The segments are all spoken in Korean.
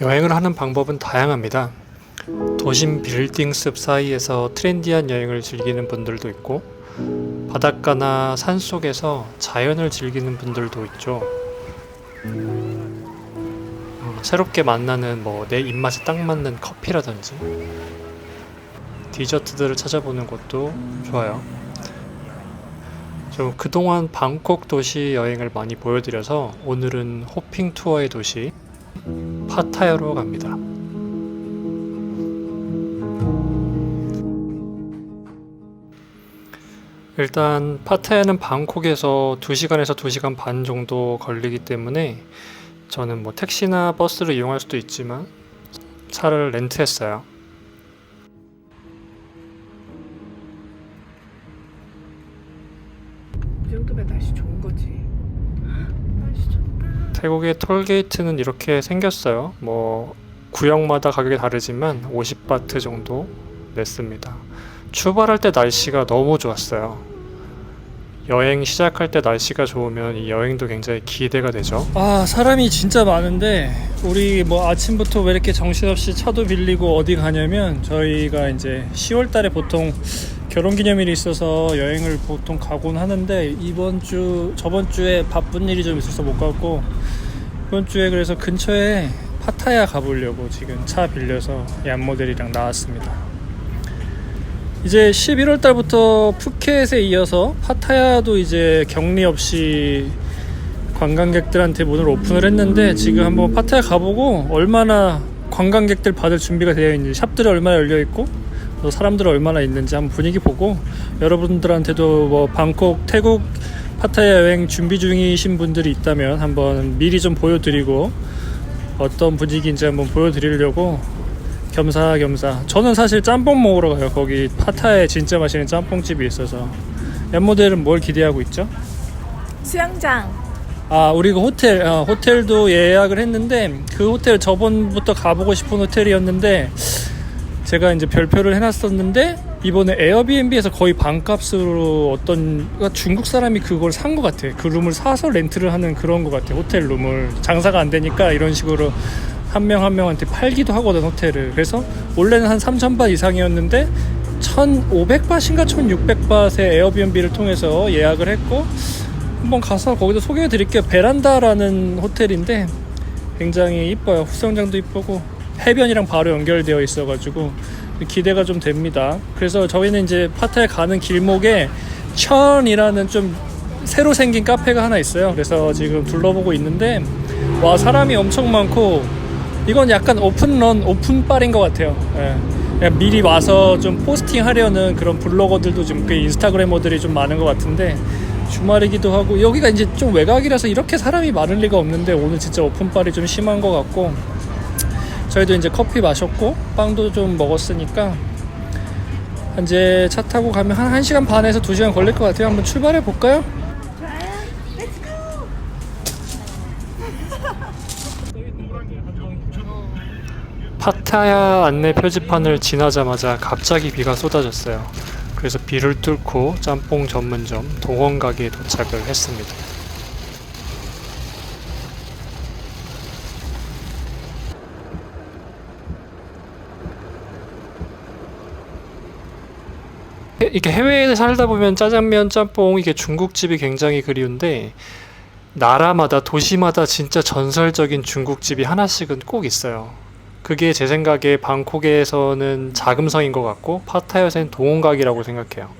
여행을 하는 방법은 다양합니다. 도심 빌딩 숲 사이에서 트렌디한 여행을 즐기는 분들도 있고, 바닷가나 산 속에서 자연을 즐기는 분들도 있죠. 음, 새롭게 만나는 뭐 내 입맛에 딱 맞는 커피라든지 디저트들을 찾아보는 것도 좋아요. 저 그동안 방콕 도시 여행을 많이 보여드려서 오늘은 호핑 투어의 도시 파타야로 갑니다. 일단 파타야는 방콕에서 2시간에서 2시간 반 정도 걸리기 때문에 저는 뭐 택시나 버스를 이용할 수도 있지만 차를 렌트했어요. 태국의 톨게이트는 이렇게 생겼어요. 뭐 구역마다 가격이 다르지만 50바트 정도 냈습니다. 출발할 때 날씨가 너무 좋았어요. 여행 시작할 때 날씨가 좋으면 이 여행도 굉장히 기대가 되죠. 아 사람이 진짜 많은데 우리 뭐 아침부터 왜 이렇게 정신없이 차도 빌리고 어디 가냐면 저희가 이제 10월 달에 보통 결혼기념일이 있어서 여행을 보통 가곤 하는데 이번 주 저번 주에 바쁜 일이 좀 있어서 못 갔고 이번 주에 그래서 근처에 파타야 가보려고 지금 차 빌려서 얀 모델이랑 나왔습니다. 이제 11월 달부터 푸켓에 이어서 파타야도 이제 격리 없이 관광객들한테 문을 오픈을 했는데 지금 한번 파타야 가보고 얼마나 관광객들 받을 준비가 되어 있는지 샵들이 얼마나 열려 있고 또 사람들 얼마나 있는지 한번 분위기 보고 여러분들한테도 뭐 방콕 태국 파타야 여행 준비 중이신 분들이 있다면 한번 미리 좀 보여드리고 어떤 분위기인지 한번 보여드리려고 겸사겸사 저는 사실 짬뽕 먹으러 가요 거기 파타야에 진짜 맛있는 짬뽕집이 있어서 엠모델은 뭘 기대하고 있죠? 수영장. 아, 우리 그 호텔, 어, 호텔도 예약을 했는데 그 호텔 저번부터 가보고 싶은 호텔이었는데 제가 이제 별표를 해놨었는데 이번에 에어비앤비에서 거의 반값으로 어떤 그러니까 중국 사람이 그걸 산 것 같아. 그 룸을 사서 렌트를 하는 그런 것 같아. 호텔 룸을 장사가 안 되니까 이런 식으로 한 명한 명한테 팔기도 하거든 호텔을. 그래서 원래는 한 3,000바 이상이었는데 1,500바트인가 1,600바트의 에어비앤비를 통해서 예약을 했고 한번 가서 거기도 소개해 드릴게요. 베란다라는 호텔인데 굉장히 이뻐요. 수영장도 이쁘고 해변이랑 바로 연결되어 있어가지고 기대가 좀 됩니다. 그래서 저희는 이제 파타에 가는 길목에 천이라는 좀 새로 생긴 카페가 하나 있어요. 그래서 지금 둘러보고 있는데 와 사람이 엄청 많고 이건 약간 오픈런 오픈빨인 것 같아요. 예. 미리 와서 좀 포스팅 하려는 그런 블로거들도 지금 꽤 인스타그래머들이 좀 많은 것 같은데 주말이기도 하고 여기가 이제 좀 외곽이라서 이렇게 사람이 많을 리가 없는데 오늘 진짜 오픈빨이 좀 심한 것 같고 저희도 이제 커피 마셨고 빵도 좀 먹었으니까 이제 차 타고 가면 한 1시간 반에서 2시간 걸릴 것 같아요. 한번 출발해 볼까요? 파타야 안내 표지판을 지나자마자 갑자기 비가 쏟아졌어요. 그래서 비를 뚫고 짬뽕 전문점 동원 가게에 도착을 했습니다. 이렇게 해외에 살다 보면 짜장면, 짬뽕 이게 중국집이 굉장히 그리운데 나라마다 도시마다 진짜 전설적인 중국집이 하나씩은 꼭 있어요. 그게 제 생각에 방콕에서는 자금성인 것 같고 파타야에서는 동원각이라고 생각해요.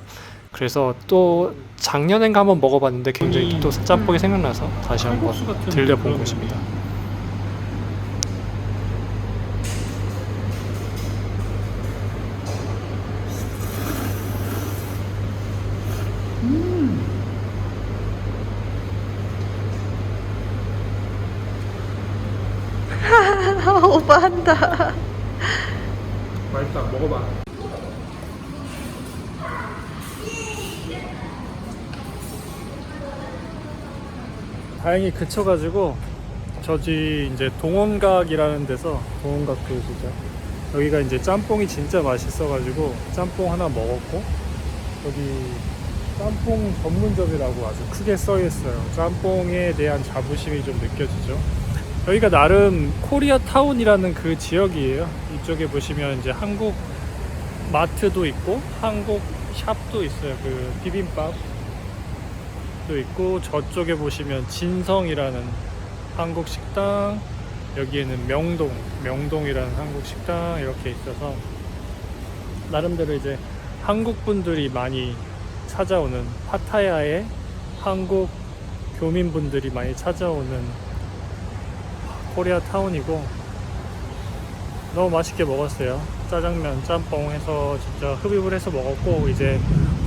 그래서 또 작년엔가 한번 먹어봤는데 굉장히 또 짬뽕이 생각나서 다시 한번 들려본 곳입니다. 다행히 그쳐가지고 저지 이제 동원각이라는 데서 동원각 보시죠. 여기가 이제 짬뽕이 진짜 맛있어가지고 짬뽕 하나 먹었고 여기 짬뽕 전문점이라고 아주 크게 써 있어요. 짬뽕에 대한 자부심이 좀 느껴지죠. 여기가 나름 코리아 타운이라는 그 지역이에요. 이쪽에 보시면 이제 한국 마트도 있고 한국 샵도 있어요. 그 비빔밥 도 있고 저쪽에 보시면 진성이라는 한국 식당 여기에는 명동 명동이라는 한국 식당 이렇게 있어서 나름대로 이제 한국 분들이 많이 찾아오는 파타야에 한국 교민분들이 많이 찾아오는 코리아 타운이고 너무 맛있게 먹었어요. 짜장면, 짬뽕 해서 진짜 흡입을 해서 먹었고 이제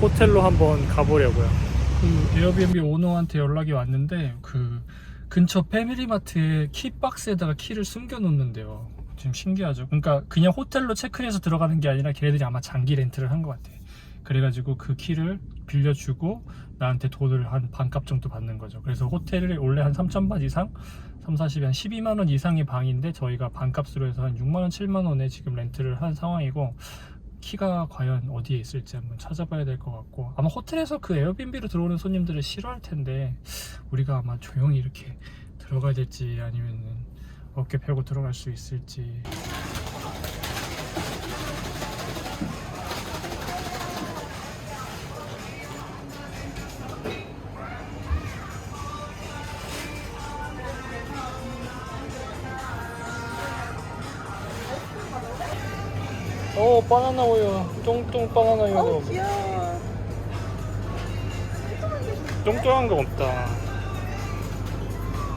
호텔로 한번 가보려고요. 그 에어비앤비 오너한테 연락이 왔는데 그 근처 패밀리마트에 키박스에다가 키를 숨겨 놓는데요. 지금 신기하죠. 그러니까 그냥 호텔로 체크인해서 들어가는 게 아니라 걔네들이 아마 장기 렌트를 한 것 같아. 그래가지고 그 키를 빌려주고 나한테 돈을 한 반값 정도 받는 거죠. 그래서 호텔을 원래 한 3천만 이상, 3, 40에 한 12만 원 이상의 방인데 저희가 반값으로 해서 한 6만 원, 7만 원에 지금 렌트를 한 상황이고 키가 과연 어디에 있을지 한번 찾아봐야 될 것 같고 아마 호텔에서 그 에어비앤비로 들어오는 손님들을 싫어할 텐데 우리가 아마 조용히 이렇게 들어가야 될지 아니면은 어깨 펴고 들어갈 수 있을지 어 바나나 우유. 뚱뚱 바나나 우유. 어 귀여워. 뚱뚱한 거 없다.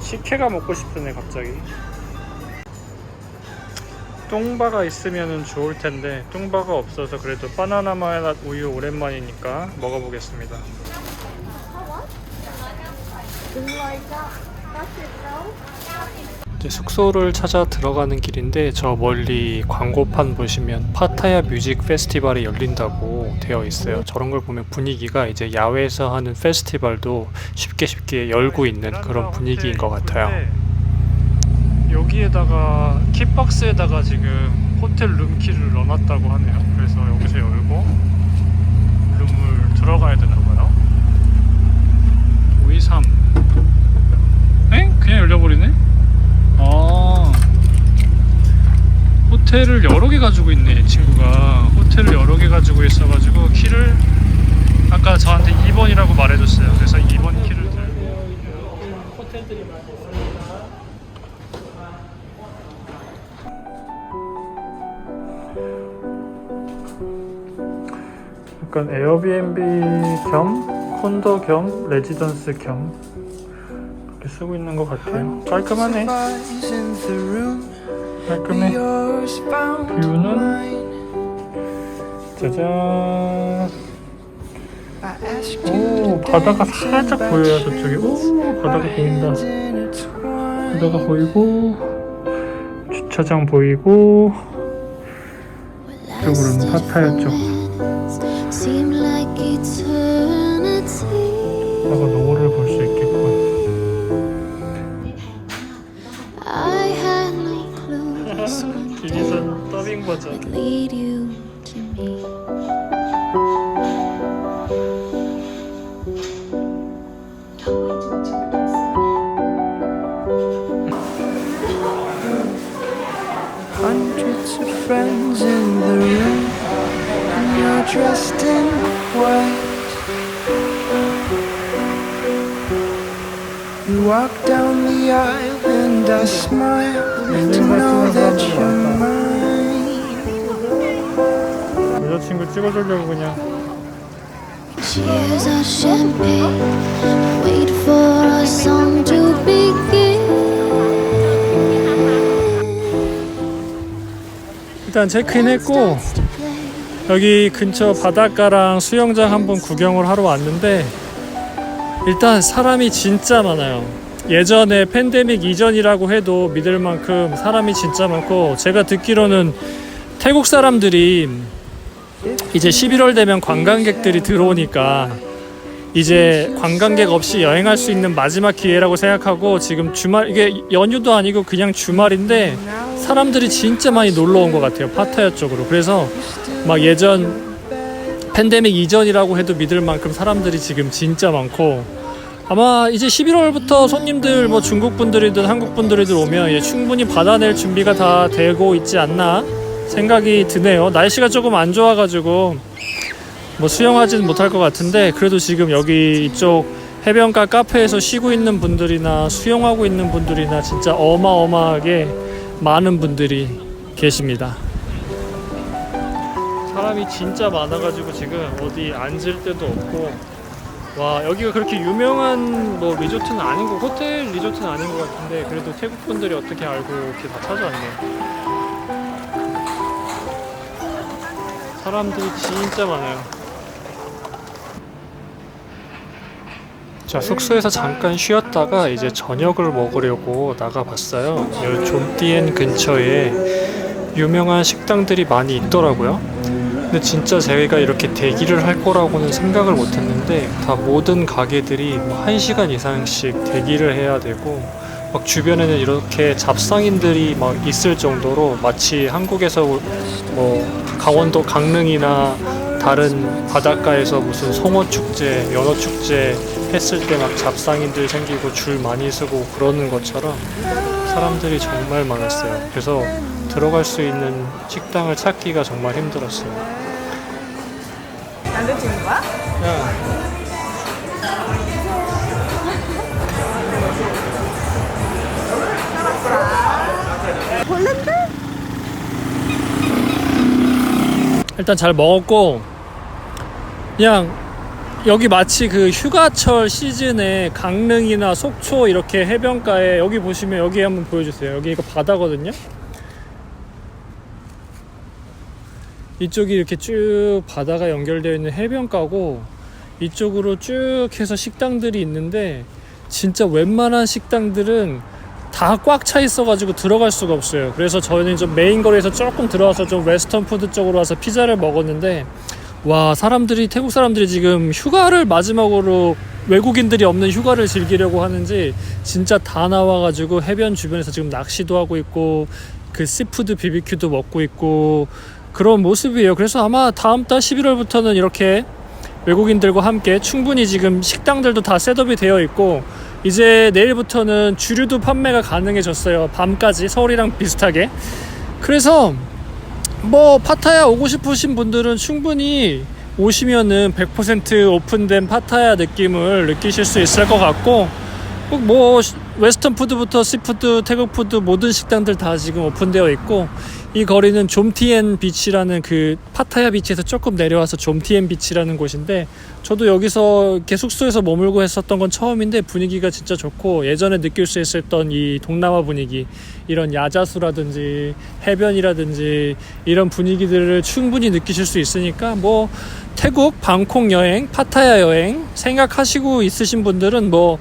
식혜가 먹고 싶으네 갑자기. 뚱바가 있으면 좋을 텐데 뚱바가 없어서 그래도 바나나 맛 우유 오랜만이니까 먹어보겠습니다 숙소를 찾아 들어가는 길인데 저 멀리 광고판 보시면 파타야 뮤직 페스티벌이 열린다고 되어 있어요. 저런 걸 보면 분위기가 이제 야외에서 하는 페스티벌도 쉽게 쉽게 열고 있는 그런 분위기인 것 같아요. 여기에다가 kit박스에다가 지금 호텔 룸키를 넣어놨다고 하네요. 그래서 여기서 열고 룸을 들어가야 되나 봐요. 523 에? 그냥 열려버리네? 아. 호텔을 여러 개 가지고 있네 이 친구가. 호텔을 여러 개 가지고 있어가지고 키를 아까 저한테 2번이라고 말해줬어요. 그래서 2번 키를 들고. 호텔들이 많이 있습니다 약간 에어비앤비 겸 콘도 겸 레지던스 겸 이렇게 쓰고 있는 것 같아요. 깔끔하네. 깔끔해. 뷰는? 짜잔. 오 바다가 살짝 보여요 저쪽에. 오 바다가 보인다. 바다가 보이고 주차장 보이고 이쪽으로는 파타야 쪽. 바다가 노을 Would lead you to me. Hundreds of friends in the room, and you're dressed in white. You walk down the aisle, and I smile to know that you're mine. 친구 찍어주려고 그냥. 일단 체크인 했고 to play. 여기 근처 바닷가랑 수영장 한번 구경을 하러 왔는데 일단 사람이 진짜 많아요. 예전에 팬데믹 이전이라고 해도 믿을 만큼 사람이 진짜 많고 제가 듣기로는 태국 사람들이 이제 11월 되면 관광객들이 들어오니까 이제 관광객 없이 여행할 수 있는 마지막 기회라고 생각하고 지금 주말 이게 연휴도 아니고 그냥 주말인데 사람들이 진짜 많이 놀러 온 것 같아요 파타야 쪽으로. 그래서 막 예전 팬데믹 이전이라고 해도 믿을 만큼 사람들이 지금 진짜 많고 아마 이제 11월부터 손님들 뭐 중국 분들이든 한국 분들이든 오면 이제 충분히 받아낼 준비가 다 되고 있지 않나 생각이 드네요. 날씨가 조금 안 좋아가지고 뭐 수영하지는 못할 것 같은데 그래도 지금 여기 이쪽 해변가 카페에서 쉬고 있는 분들이나 수영하고 있는 분들이나 진짜 어마어마하게 많은 분들이 계십니다. 사람이 진짜 많아가지고 지금 어디 앉을 데도 없고 와 여기가 그렇게 유명한 뭐 리조트는 아닌 거 호텔 리조트는 아닌 것 같은데 그래도 태국 분들이 어떻게 알고 이렇게 다 찾아왔네. 사람들이 진짜 많아요. 자 숙소에서 잠깐 쉬었다가 이제 저녁을 먹으려고 나가봤어요. 여기 좀띠엔 근처에 유명한 식당들이 많이 있더라고요. 근데 진짜 제가 이렇게 대기를 할 거라고는 생각을 못 했는데 다 모든 가게들이 뭐 1시간 이상씩 대기를 해야 되고 막 주변에는 이렇게 잡상인들이 막 있을 정도로 마치 한국에서 뭐 강원도 강릉이나 다른 바닷가에서 무슨 송어 축제, 연어 축제 했을 때 막 잡상인들 생기고 줄 많이 서고 그러는 것처럼 사람들이 정말 많았어요. 그래서 들어갈 수 있는 식당을 찾기가 정말 힘들었어요. 남자친구 거야? 일단 잘 먹었고 그냥 여기 마치 그 휴가철 시즌에 강릉이나 속초 이렇게 해변가에 여기 보시면 여기 한번 보여주세요. 여기 이거 바다거든요. 이쪽이 이렇게 쭉 바다가 연결되어 있는 해변가고 이쪽으로 쭉 해서 식당들이 있는데 진짜 웬만한 식당들은 다 꽉 차 있어가지고 들어갈 수가 없어요. 그래서 저희는 좀 메인 거리에서 조금 들어와서 좀 웨스턴 푸드 쪽으로 와서 피자를 먹었는데 와 사람들이 태국 사람들이 지금 휴가를 마지막으로 외국인들이 없는 휴가를 즐기려고 하는지 진짜 다 나와가지고 해변 주변에서 지금 낚시도 하고 있고 그 씨푸드 비비큐도 먹고 있고 그런 모습이에요. 그래서 아마 다음 달 11월부터는 이렇게 외국인들과 함께 충분히 지금 식당들도 다 셋업이 되어 있고 이제 내일부터는 주류도 판매가 가능해졌어요. 밤까지 서울이랑 비슷하게. 그래서 뭐 파타야 오고 싶으신 분들은 충분히 오시면은 100% 오픈된 파타야 느낌을 느끼실 수 있을 것 같고 꼭 뭐 웨스턴 푸드부터 시푸드, 태국 푸드 모든 식당들 다 지금 오픈되어 있고 이 거리는 좀티엔 비치라는 그 파타야 비치에서 조금 내려와서 좀티엔 비치라는 곳인데 저도 여기서 이렇게 숙소에서 머물고 했었던 건 처음인데 분위기가 진짜 좋고 예전에 느낄 수 있었던 이 동남아 분위기 이런 야자수라든지 해변이라든지 이런 분위기들을 충분히 느끼실 수 있으니까 뭐 태국 방콕 여행, 파타야 여행 생각하시고 있으신 분들은 뭐뭐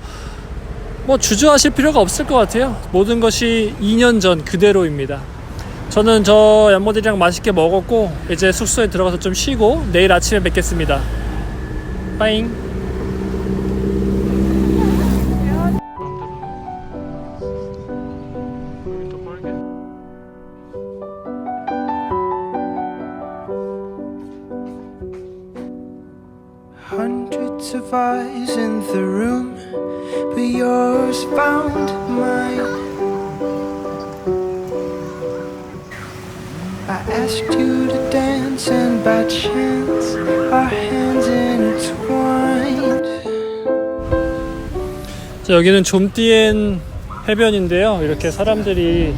주저하실 필요가 없을 것 같아요. 모든 것이 2년 전 그대로입니다. 저는 저 연모들이랑 맛있게 먹었고 이제 숙소에 들어가서 좀 쉬고 내일 아침에 뵙겠습니다. Hundreds of eyes in the room, but yours found mine. I asked you to dance, and by chance, our hands intertwined. 여기는 좀띠엔 해변인데요. 이렇게 사람들이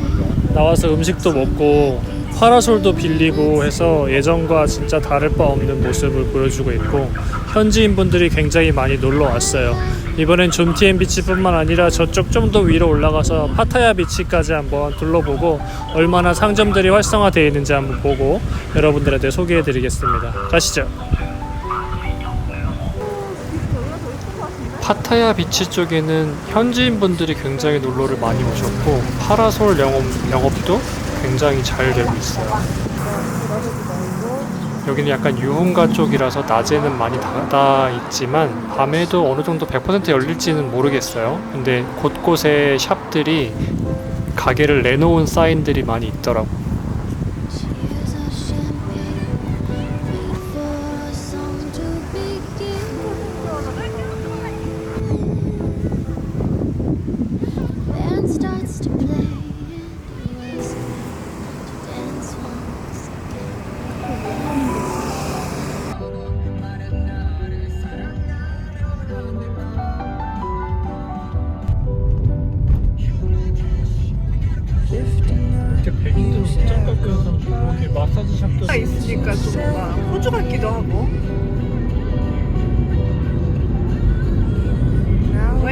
나와서 음식도 먹고 파라솔도 빌리고 해서 예전과 진짜 다를 바 없는 모습을 보여주고 있고 현지인 분들이 굉장히 많이 놀러 왔어요. 이번엔 좀티엔 비치뿐만 아니라 저쪽 좀 더 위로 올라가서 파타야 비치까지 한번 둘러보고 얼마나 상점들이 활성화되어 있는지 한번 보고 여러분들한테 소개해 드리겠습니다. 가시죠. 파타야 비치 쪽에는 현지인 분들이 굉장히 놀러를 많이 오셨고 파라솔 영업, 영업도 굉장히 잘 되고 있어요. 여기는 약간 유흥가 쪽이라서 낮에는 많이 닫아 있지만 밤에도 어느 정도 100% 열릴지는 모르겠어요. 근데 곳곳에 샵들이 가게를 내놓은 사인들이 많이 있더라고. Here's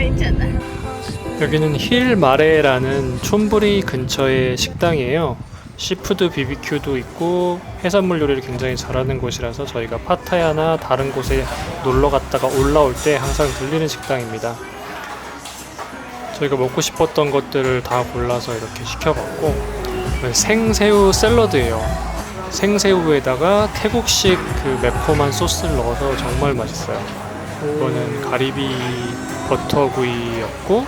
있잖아. 여기는 힐 마레라는 촌부리 근처의 식당이에요. 시푸드 비비큐도 있고 해산물 요리를 굉장히 잘하는 곳이라서 저희가 파타야나 다른 곳에 놀러 갔다가 올라올 때 항상 들리는 식당입니다. 저희가 먹고 싶었던 것들을 다 골라서 이렇게 시켜봤고 생새우 샐러드예요. 생새우에다가 태국식 그 매콤한 소스를 넣어서 정말 맛있어요. 이거는 가리비 버터구이였고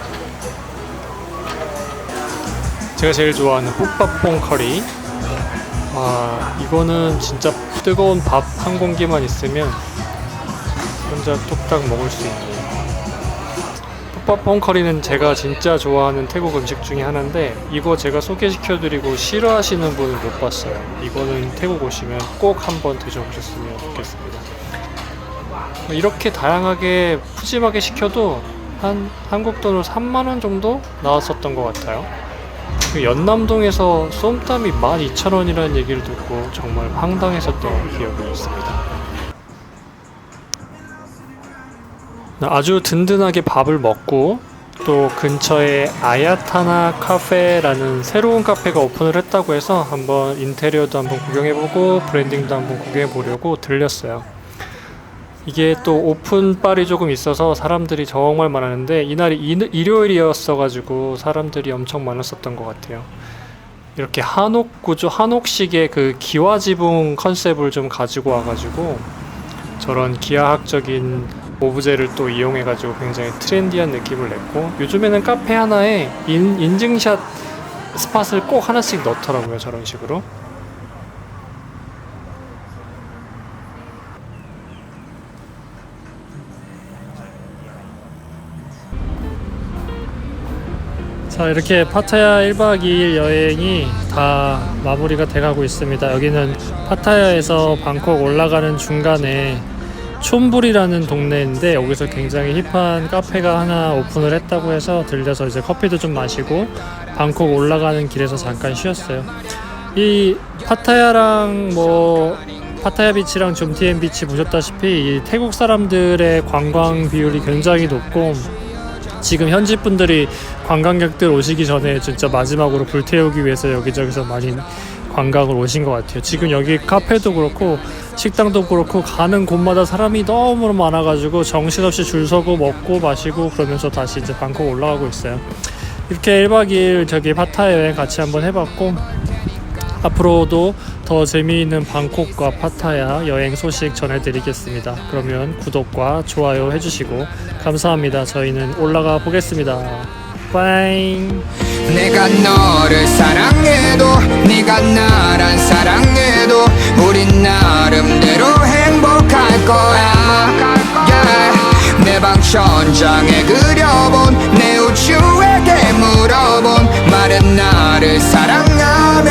제가 제일 좋아하는 뽀빠뽕 커리. 아, 이거는 진짜 뜨거운 밥 한 공기만 있으면 혼자 뚝딱 먹을 수 있는. 뽀빠뽕 커리는 제가 진짜 좋아하는 태국 음식 중에 하나인데 이거 제가 소개시켜드리고 싫어하시는 분은 못 봤어요. 이거는 태국 오시면 꼭 한번 드셔보셨으면 좋겠습니다. 이렇게 다양하게 푸짐하게 시켜도 한 한국 돈으로 3만 원 정도 나왔었던 것 같아요. 그 연남동에서 쏨땀이 12,000원이라는 얘기를 듣고 정말 황당했었던 기억이 있습니다. 아주 든든하게 밥을 먹고 또 근처에 아야타나 카페라는 새로운 카페가 오픈을 했다고 해서 한번 인테리어도 한번 구경해보고 브랜딩도 한번 구경해보려고 들렸어요. 이게 또 오픈빨이 조금 있어서 사람들이 정말 많았는데 이날이 일- 일요일이었어가지고 사람들이 엄청 많았었던 것 같아요. 이렇게 한옥 구조, 한옥식의 그 기와 지붕 컨셉을 좀 가지고 와가지고 저런 기하학적인 오브제를 또 이용해가지고 굉장히 트렌디한 느낌을 냈고 요즘에는 카페 하나에 인, 인증샷 스팟을 꼭 하나씩 넣더라고요 저런 식으로. 자 이렇게 파타야 1박 2일 여행이 다 마무리가 돼가고 있습니다. 여기는 파타야에서 방콕 올라가는 중간에 촌불이라는 동네인데 여기서 굉장히 힙한 카페가 하나 오픈을 했다고 해서 들려서 이제 커피도 좀 마시고 방콕 올라가는 길에서 잠깐 쉬었어요. 이 파타야랑 뭐 파타야 비치랑 좀티엔 비치 보셨다시피 이 태국 사람들의 관광 비율이 굉장히 높고 지금 현지 분들이 관광객들 오시기 전에 진짜 마지막으로 불태우기 위해서 여기저기서 많이 관광을 오신 것 같아요. 지금 여기 카페도 그렇고 식당도 그렇고 가는 곳마다 사람이 너무 많아가지고 정신없이 줄 서고 먹고 마시고 그러면서 다시 이제 방콕 올라가고 있어요. 이렇게 1박 2일 저기 파타야 여행 같이 한번 해봤고 앞으로도 더 재미있는 방콕과 파타야 여행 소식 전해드리겠습니다. 그러면 구독과 좋아요 해주시고 감사합니다. 저희는 올라가 보겠습니다. 빠잉. 내가 너를 사랑해도 네가 나란 사랑해도 우린 나름대로 행복할 거야 yeah. 내 방 천장에 그려본 내 우주에게 물어본 말은 나를 사랑하